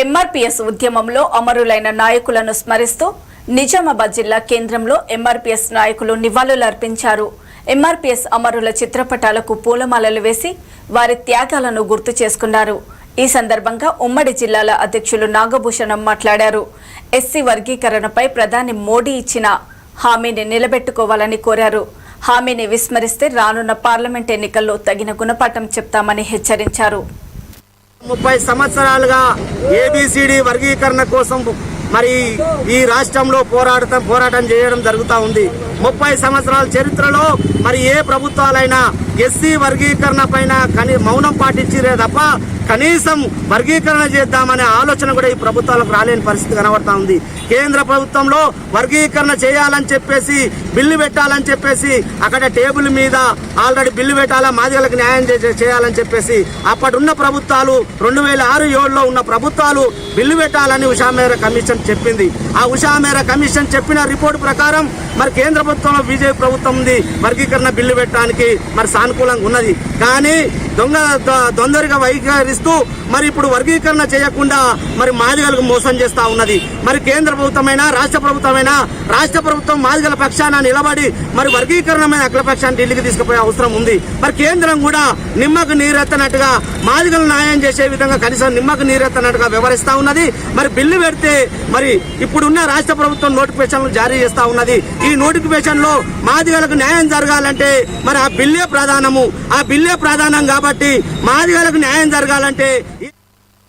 MRPS ఉద్యమంలో అమరులైన నాయకులను స్మరిస్తూ నిజామాబాద్ జిల్లా కేంద్రంలో ఎంఆర్పీఎస్ నాయకులు నివాళులర్పించారు ఎంఆర్పీఎస్ అమరుల చిత్రపటాలకు పూలమాలలు వేసి వారి త్యాగాలను గుర్తు చేసుకున్నారు. ఈ సందర్భంగా ఉమ్మడి జిల్లాల అధ్యక్షులు నాగభూషణం మాట్లాడారు. ఎస్సీ వర్గీకరణపై ప్రధాని మోడీ ఇచ్చిన హామీని నిలబెట్టుకోవాలని కోరారు. హామీని విస్మరిస్తే రానున్న పార్లమెంట్ ఎన్నికల్లో తగిన గుణపాఠం చెప్తామని హెచ్చరించారు. ముప్పై సంవత్సరాలుగా ఏబిసిడి వర్గీకరణ కోసం మరి ఈ రాష్ట్రంలో పోరాడటం పోరాటం చేయడం జరుగుతూ ఉంది. ముప్పై సంవత్సరాల చరిత్రలో మరి ఏ ప్రభుత్వాలైనా ఎస్సీ వర్గీకరణ పైన కని మౌనం పాటించిరే తప్ప కనీసం వర్గీకరణ చేద్దామనే ఆలోచన కూడా ఈ ప్రభుత్వాలకు రాలేని పరిస్థితి కనబడతా ఉంది. కేంద్ర ప్రభుత్వంలో వర్గీకరణ చేయాలని చెప్పేసి బిల్లు పెట్టాలని చెప్పేసి అక్కడ టేబుల్ మీద ఆల్రెడీ బిల్లు పెట్టాలా మాదిగలకు న్యాయం చే- చేయాలని చెప్పేసి అప్పటిన్న ప్రభుత్వాలు రెండు వేల ఆరు ఏడులో ఉన్న ప్రభుత్వాలు బిల్లు పెట్టాలని ఉషామేర కమిషన్ చెప్పింది. ఆ ఉషామేర కమిషన్ చెప్పిన రిపోర్ట్ ప్రకారం మరి కేంద్ర ప్రభుత్వంలో బీజేపీ ప్రభుత్వం ఉంది వర్గీకరణ బిల్లు పెట్టడానికి మరి అనుకూలంగా ఉన్నది. కానీ దొంగ తొందరగా వైఖరిస్తూ మరి ఇప్పుడు వర్గీకరణ చేయకుండా మరి మాదిగలకు మోసం చేస్తా ఉన్నది. మరి కేంద్ర ప్రభుత్వమైనా రాష్ట్ర ప్రభుత్వమైనా రాష్ట్ర ప్రభుత్వం మాదిగల పక్షాన నిలబడి మరి వర్గీకరణమైన అఖిల పక్షాన్ని ఢిల్లీకి తీసుకుపోయే అవసరం ఉంది. మరి కేంద్రం కూడా నిమ్మకు నీరెత్తనట్టుగా మాదిగలు న్యాయం చేసే విధంగా కనీసం నిమ్మకు నీరెత్తనట్టుగా వ్యవహరిస్తా ఉన్నది. మరి బిల్లు పెడితే మరి ఇప్పుడున్న రాష్ట్ర ప్రభుత్వం నోటిఫికేషన్లు జారీ చేస్తా ఉన్నది. ఈ నోటిఫికేషన్లో మాదిగలకు న్యాయం జరగాలంటే మరి ఆ బిల్లే ప్రధానము ఆ బిల్లే ప్రధానం కాబట్టి మాదిగలకు న్యాయం జరగాలంటే